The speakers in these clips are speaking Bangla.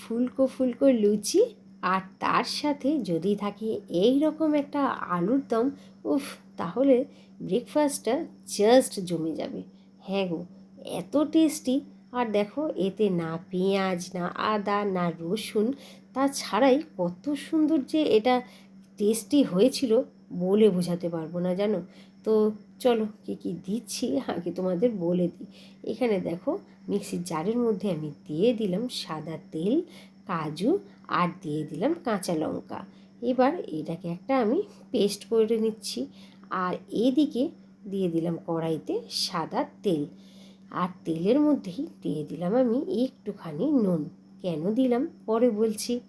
ফুলকো ফুলকো লুচি আর তার সাথে যদি থাকে এই রকম একটা আলুর দম, উফ, তাহলে ব্রেকফাস্টটা জাস্ট জমে যাবে। হ্যাঁ গো, এত টেস্টি আর দেখো, এতে না পেঁয়াজ, না আদা, না রসুন তাছাড়াই কত সুন্দর যে এটা টেস্টি হয়েছিল বলে বোঝাতে পারব না, জানো? তো চলো কী কী দিচ্ছি আগে তোমাদের বলে দিই। এখানে দেখো, মিক্সির জারের মধ্যে আমি দিয়ে দিলাম সাদা তেল, কাজু আর দিয়ে দিলাম কাঁচা লঙ্কা। এবার এটাকে একটা আমি পেস্ট করে নিচ্ছি আর এদিকে দিয়ে দিলাম কড়াইতে সাদা তেল। আর তেলের মধ্যেই দিয়ে দিলাম আমি একটুখানি নুন। কেন দিলাম? পরে বলছি।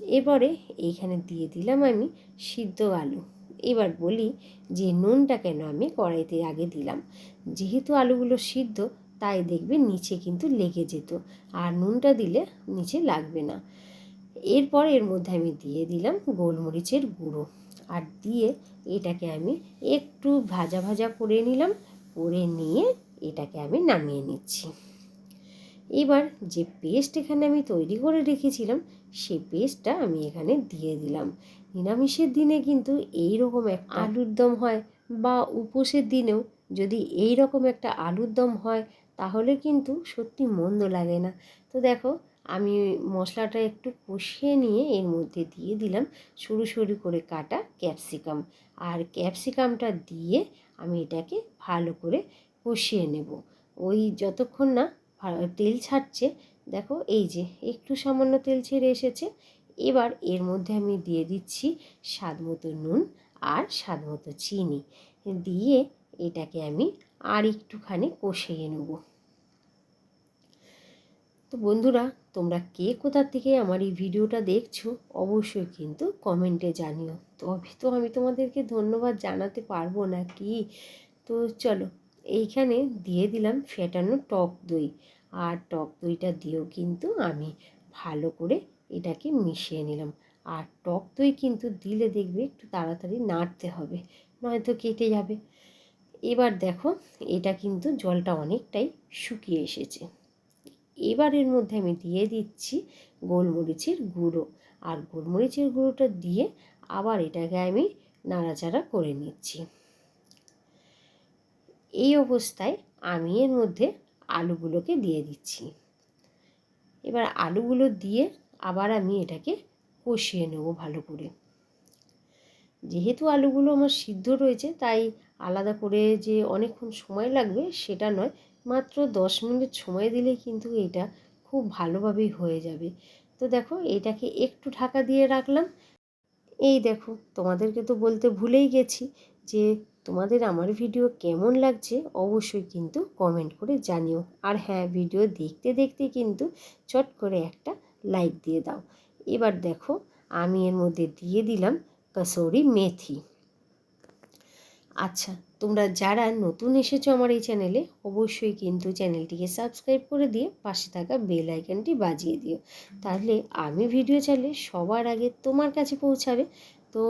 এবারে এইখানে দিয়ে দিলাম আমি সিদ্ধ আলু। এবার বলি যে নুনটা কেন আমি কড়াইতে আগে দিলাম। যেহেতু আলুগুলো সিদ্ধ, তাই দেখবে নিচে কিন্তু লেগে যেত আর নুনটা দিলে নিচে লাগবে না। এরপর এর মধ্যে আমি দিয়ে দিলাম গোলমরিচের গুঁড়ো আর দিয়ে এটাকে আমি একটু ভাজা ভাজা করে নিলাম, করে নিয়ে এটাকে আমি নামিয়ে নিচ্ছি। এবার যে পেস্ট এখানে আমি তৈরি করে রেখেছিলাম সেই পেস্টটা আমি এখানে দিয়ে দিলাম। নিরামিষের দিনে কিন্তু এই রকম এক আলুর দম। হয় বা উপোসের দিনেও যদি এই রকম একটা আলুর দম হয় তাহলে কিন্তু সত্যি মন্দ লাগে না। তো দেখো আমি মশলাটা একটু কষিয়ে নিয়ে এর মধ্যে দিয়ে দিলাম সরু সরু করে কাটা ক্যাপসিকাম আর ক্যাপসিকামটা দিয়ে আমি এটাকে ভালো করে কষিয়ে নেব। ওই যতক্ষণ না তেল ছাড়ছে। দেখো, এই যে একটু সামান্য তেল ছেড়ে এসেছে। এবার এর মধ্যে আমি দিয়ে দিচ্ছি স্বাদ মতো নুন আর স্বাদ মতো চিনি। দিয়ে এটাকে আমি আর একটুখানি কষিয়ে নেব। তো বন্ধুরা, তোমরা কে কোথা থেকে আমার এই ভিডিওটা দেখছ, অবশ্যই কিন্তু কমেন্টে জানিও। তবে তো আমি তোমাদেরকে ধন্যবাদ জানাতে পারব না কি? তো চলো এইখানে দিয়ে দিলাম ফেটানো টক দই। আর টক দইটা দিয়েও কিন্তু আমি ভালো করে এটাকে মিশিয়ে নিলাম। আর টক দই কিন্তু দিলে দেখবে একটু তাড়াতাড়ি নাড়তে হবে, নয়তো কেটে যাবে। এবার দেখো, এটা কিন্তু জলটা অনেকটাই শুকিয়ে এসেছে। এবার এর মধ্যে আমি দিয়ে দিচ্ছি গোলমরিচের গুঁড়ো। আর গোলমরিচের গুঁড়োটা দিয়ে আবার এটাকে আমি নাড়াচাড়া করে নিচ্ছি। এই অবস্থায় আমি এর মধ্যে আলুগুলোকে দিয়ে দিচ্ছি। এবার আলুগুলো দিয়ে আবার আমি এটাকে কষিয়ে নেব ভালো করে। যেহেতু আলুগুলো আমার সিদ্ধ রয়েছে, তাই আলাদা করে যে অনেকক্ষণ সময় লাগবে সেটা নয়, মাত্র দশ মিনিট সময় দিলে কিন্তু এটা খুব ভালোভাবেই হয়ে যাবে। তো দেখো, এটাকে একটু ঢাকা দিয়ে রাখলাম। এই দেখো, তোমাদেরকে তো বলতে ভুলেই গেছি যে তোমাদের আমার ভিডিও কেমন লাগছে অবশ্যই কিন্তু কমেন্ট করে জানিও। আর হ্যাঁ ভিডিও দেখতে দেখতে কিন্তু চট করে একটা লাইক দিয়ে দাও। এবার দেখো, আমি এর মধ্যে দিয়ে দিলাম কসৌরি মেথি। আচ্ছা তোমরা যারা নতুন এসেছ আমার এই চ্যানেলে অবশ্যই কিন্তু চ্যানেলটিকে সাবস্ক্রাইব করে দিয়ে পাশে থাকা বেল আইকনটি বাজিয়ে দিও। তাহলে আমি ভিডিও চাইলে সবার আগে তোমার কাছে পৌঁছাবে। তো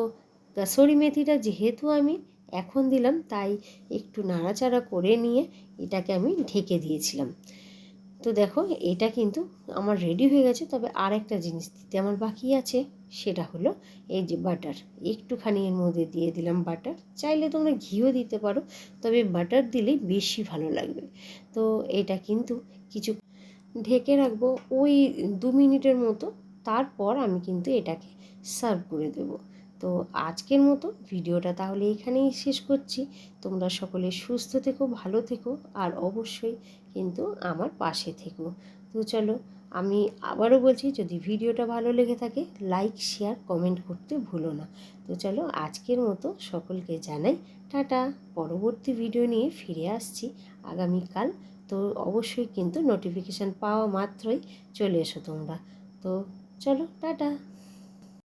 কাসরি মেথিটা যেহেতু আমি এখন দিলাম, তাই একটু নাড়াচাড়া করে নিয়ে এটাকে আমি ঢেকে দিয়েছিলাম। তো দেখো, এটা কিন্তু আমার রেডি হয়ে গেছে, তবে আর একটা জিনিস দিতে আমার বাকি আছে, সেটা হলো এই যে বাটার একটুখানি এর মধ্যে দিয়ে দিলাম বাটার চাইলে তোমরা ঘিও দিতে পারো, তবে বাটার দিলেই বেশি ভালো লাগবে। তো এটা কিন্তু কিছু ঢেকে রাখব, ওই দু মিনিটের মতো, তারপর আমি কিন্তু এটাকে সার্ভ করে দেবো। তো আজকের মতো ভিডিওটা তাহলে এখানেই শেষ করছি। তোমরা সকলে সুস্থ থেকো, ভালো থেকো আর অবশ্যই কিন্তু আমার পাশে থেকো। তো চলো আমি আবারও বলছি, যদি ভিডিওটা ভালো লেগে থাকে লাইক শেয়ার কমেন্ট করতে ভুলো না। তো চলো আজকের মতো সকলকে জানাই টাটা। পরবর্তী ভিডিও নিয়ে ফিরে আসছি আগামীকাল। তো অবশ্যই কিন্তু নোটিফিকেশান পাওয়া মাত্রই চলে এসো তোমরা। তো চলো টাটা।